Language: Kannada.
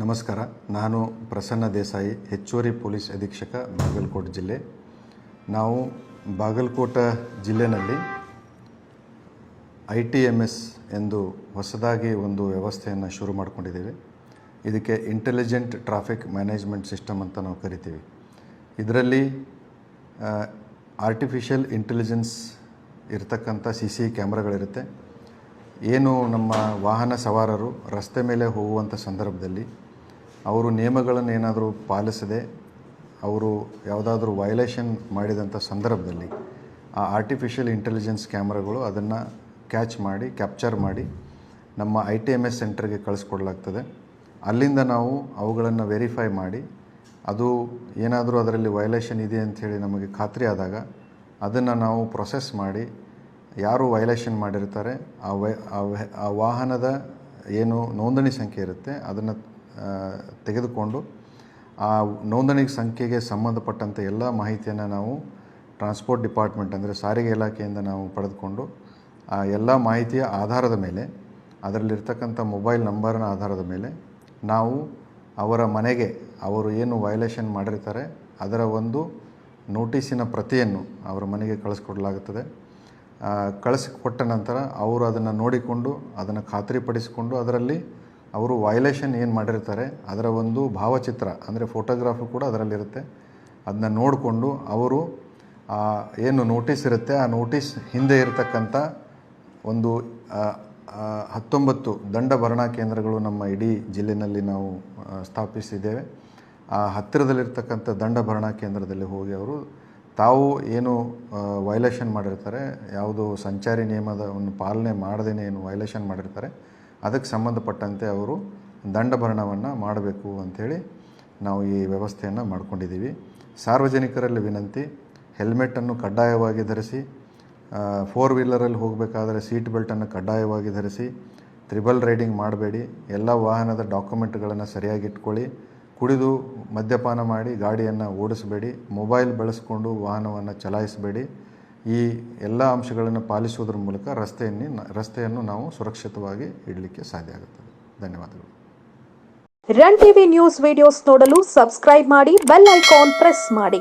ನಮಸ್ಕಾರ. ನಾನು ಪ್ರಸನ್ನ ದೇಸಾಯಿ, ಹೆಚ್ಚುವರಿ ಪೊಲೀಸ್ ಅಧೀಕ್ಷಕ, ಬಾಗಲಕೋಟೆ ಜಿಲ್ಲೆ. ನಾವು ಬಾಗಲಕೋಟೆ ಜಿಲ್ಲೆನಲ್ಲಿ ಐ ಟಿ ಎಂ ಎಸ್ ಎಂದು ಹೊಸದಾಗಿ ಒಂದು ವ್ಯವಸ್ಥೆಯನ್ನು ಶುರು ಮಾಡಿಕೊಂಡಿದ್ದೇವೆ. ಇದಕ್ಕೆ ಇಂಟೆಲಿಜೆಂಟ್ ಟ್ರಾಫಿಕ್ ಮ್ಯಾನೇಜ್ಮೆಂಟ್ ಸಿಸ್ಟಮ್ ಅಂತ ನಾವು ಕರಿತೀವಿ. ಇದರಲ್ಲಿ ಆರ್ಟಿಫಿಷಿಯಲ್ ಇಂಟೆಲಿಜೆನ್ಸ್ ಇರತಕ್ಕಂಥ ಸಿ ಸಿ ಕ್ಯಾಮ್ರಾಗಳಿರುತ್ತೆ. ಏನು ನಮ್ಮ ವಾಹನ ಸವಾರರು ರಸ್ತೆ ಮೇಲೆ ಹೋಗುವಂಥ ಸಂದರ್ಭದಲ್ಲಿ ಅವರು ನಿಯಮಗಳನ್ನು ಏನಾದರೂ ಪಾಲಿಸದೆ ಅವರು ಯಾವುದಾದ್ರೂ ವೈಲೇಷನ್ ಮಾಡಿದಂಥ ಸಂದರ್ಭದಲ್ಲಿ ಆ ಆರ್ಟಿಫಿಷಿಯಲ್ ಇಂಟೆಲಿಜೆನ್ಸ್ ಕ್ಯಾಮ್ರಾಗಳು ಅದನ್ನು ಕ್ಯಾಚ್ ಮಾಡಿ ಕ್ಯಾಪ್ಚರ್ ಮಾಡಿ ನಮ್ಮ ಐ ಟಿ ಎಂ ಎಸ್ ಸೆಂಟರ್ಗೆ ಕಳಿಸ್ಕೊಡ್ಲಾಗ್ತದೆ. ಅಲ್ಲಿಂದ ನಾವು ಅವುಗಳನ್ನು ವೆರಿಫೈ ಮಾಡಿ, ಅದು ಏನಾದರೂ ಅದರಲ್ಲಿ ವೈಲೇಷನ್ ಇದೆ ಅಂಥೇಳಿ ನಮಗೆ ಖಾತ್ರಿ ಆದಾಗ ಅದನ್ನು ನಾವು ಪ್ರೊಸೆಸ್ ಮಾಡಿ ಯಾರು ವೈಲೇಷನ್ ಮಾಡಿರ್ತಾರೆ, ಆ ವೈ, ಆ ವಾಹನದ ಏನು ನೋಂದಣಿ ಸಂಖ್ಯೆ ಇರುತ್ತೆ, ಅದನ್ನು ತೆಗೆದುಕೊಂಡು ಆ ನೋಂದಣಿ ಸಂಖ್ಯೆಗೆ ಸಂಬಂಧಪಟ್ಟಂಥ ಎಲ್ಲ ಮಾಹಿತಿಯನ್ನು ನಾವು ಟ್ರಾನ್ಸ್ಪೋರ್ಟ್ ಡಿಪಾರ್ಟ್ಮೆಂಟ್ ಅಂದರೆ ಸಾರಿಗೆ ಇಲಾಖೆಯಿಂದ ನಾವು ಪಡೆದುಕೊಂಡು, ಆ ಎಲ್ಲ ಮಾಹಿತಿಯ ಆಧಾರದ ಮೇಲೆ, ಅದರಲ್ಲಿರ್ತಕ್ಕಂಥ ಮೊಬೈಲ್ ನಂಬರ್ನ ಆಧಾರದ ಮೇಲೆ ನಾವು ಅವರ ಮನೆಗೆ ಅವರು ಏನು ವೈಲೇಷನ್ ಮಾಡಿರ್ತಾರೆ, ಅದರ ಒಂದು ನೋಟಿಸಿನ ಪ್ರತಿಯನ್ನು ಅವರ ಮನೆಗೆ ಕಳಿಸ್ಕೊಡ್ಲಾಗುತ್ತದೆ. ಕಳಿಸಿಕೊಟ್ಟ ನಂತರ ಅವರು ಅದನ್ನು ನೋಡಿಕೊಂಡು, ಅದನ್ನು ಖಾತ್ರಿಪಡಿಸಿಕೊಂಡು ಅದರಲ್ಲಿ ಅವರು ವಯಲೇಷನ್ ಏನು ಮಾಡಿರ್ತಾರೆ, ಅದರ ಒಂದು ಭಾವಚಿತ್ರ, ಅಂದರೆ ಫೋಟೋಗ್ರಾಫು ಕೂಡ ಅದರಲ್ಲಿರುತ್ತೆ. ಅದನ್ನ ನೋಡಿಕೊಂಡು ಅವರು ಏನು ನೋಟಿಸ್ ಇರುತ್ತೆ, ಆ ನೋಟಿಸ್ ಹಿಂದೆ ಇರತಕ್ಕಂಥ ಒಂದು ಹತ್ತೊಂಬತ್ತು ದಂಡ ಭರಣಾ ಕೇಂದ್ರಗಳು ನಮ್ಮ ಇಡೀ ಜಿಲ್ಲೆಯಲ್ಲಿ ನಾವು ಸ್ಥಾಪಿಸಿದ್ದೇವೆ. ಆ ಹತ್ತಿರದಲ್ಲಿರ್ತಕ್ಕಂಥ ದಂಡ ಭರಣಾ ಕೇಂದ್ರದಲ್ಲಿ ಹೋಗಿ ಅವರು ತಾವು ಏನು ವೈಲೇಷನ್ ಮಾಡಿರ್ತಾರೆ, ಯಾವುದು ಸಂಚಾರಿ ನಿಯಮದ ಒಂದು ಪಾಲನೆ ಮಾಡದೇ ಏನು ವೈಲೇಷನ್ ಮಾಡಿರ್ತಾರೆ, ಅದಕ್ಕೆ ಸಂಬಂಧಪಟ್ಟಂತೆ ಅವರು ದಂಡಭರಣವನ್ನು ಮಾಡಬೇಕು ಅಂಥೇಳಿ ನಾವು ಈ ವ್ಯವಸ್ಥೆಯನ್ನು ಮಾಡ್ಕೊಂಡಿದ್ದೀವಿ. ಸಾರ್ವಜನಿಕರಲ್ಲಿ ವಿನಂತಿ ಹೆಲ್ಮೆಟನ್ನು ಕಡ್ಡಾಯವಾಗಿ ಧರಿಸಿ ಫೋರ್ ವೀಲರಲ್ಲಿ ಹೋಗಬೇಕಾದ್ರೆ ಸೀಟ್ ಬೆಲ್ಟನ್ನು ಕಡ್ಡಾಯವಾಗಿ ಧರಿಸಿ ತ್ರಿಬಲ್ ರೈಡಿಂಗ್ ಮಾಡಬೇಡಿ, ಎಲ್ಲ ವಾಹನದ ಡಾಕ್ಯುಮೆಂಟ್ಗಳನ್ನು ಸರಿಯಾಗಿ ಇಟ್ಕೊಳ್ಳಿ ಕುಡಿದು ಮದ್ಯಪಾನ ಮಾಡಿ ಗಾಡಿಯನ್ನು ಓಡಿಸಬೇಡಿ, ಮೊಬೈಲ್ ಬಳಸಿಕೊಂಡು ವಾಹನವನ್ನು ಚಲಾಯಿಸಬೇಡಿ. ಈ ಎಲ್ಲ ಅಂಶಗಳನ್ನು ಪಾಲಿಸುವುದರ ಮೂಲಕ ರಸ್ತೆಯನ್ನು ರಸ್ತೆಯನ್ನು ನಾವು ಸುರಕ್ಷಿತವಾಗಿ ಇಡಲಿಕ್ಕೆ ಸಾಧ್ಯ ಆಗುತ್ತದೆ. ಧನ್ಯವಾದಗಳು. ರನ್ ಟಿವಿ ನ್ಯೂಸ್ ವಿಡಿಯೋಸ್ ನೋಡಲು ಸಬ್ಸ್ಕ್ರೈಬ್ ಮಾಡಿ, ಬೆಲ್ ಐಕಾನ್ ಪ್ರೆಸ್ ಮಾಡಿ.